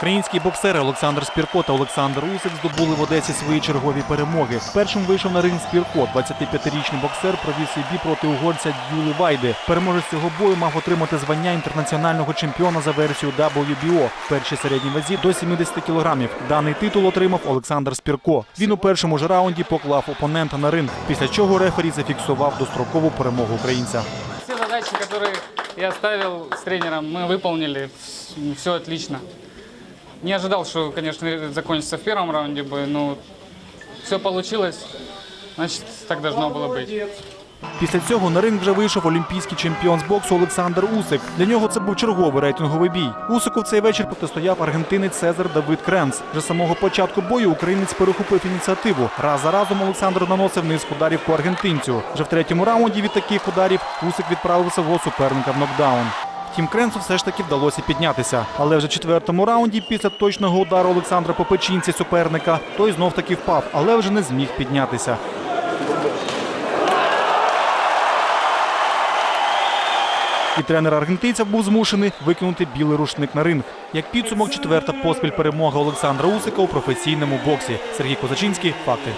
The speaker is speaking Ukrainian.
Українські боксери Олександр Спірко та Олександр Усик здобули в Одесі свої чергові перемоги. Першим вийшов на ринг Спірко. 25-річний боксер провів свій бій проти угорця Дюли Вайди. Переможець цього бою мав отримати звання інтернаціонального чемпіона за версією WBO в першій середній вазі до 70 кілограмів. Даний титул отримав Олександр Спірко. Він у першому ж раунді поклав опонента на ринг, після чого рефері зафіксував дострокову перемогу українця. Все задачи, которые я ставил с тренером, мы выполнили. Все отлично. Не ожидал, что, конечно, закончится в первом раунде бы, но все получилось. Значит, так должно было быть. Після цього на ринг вже вийшов олімпійський чемпіон з боксу Олександр Усик. Для нього це був черговий рейтинговий бій. Усику в цей вечір протистояв аргентинець Цезар Давид Кренц. Вже з самого початку бою українець перехопив ініціативу. Раз за разом Олександр наносив низку ударів по аргентинцю. Вже в третьому раунді від таких ударів Усик відправив свого суперника в нокдаун. Втім, Кренцу все ж таки вдалося піднятися. Але вже в четвертому раунді, після точного удару Олександра по печінці суперника, той знов таки впав, але вже не зміг піднятися. І тренер аргентинця був змушений викинути білий рушник на ринг. Як підсумок, четверта поспіль перемога Олександра Усика у професійному боксі. Сергій Козачинський. Факти.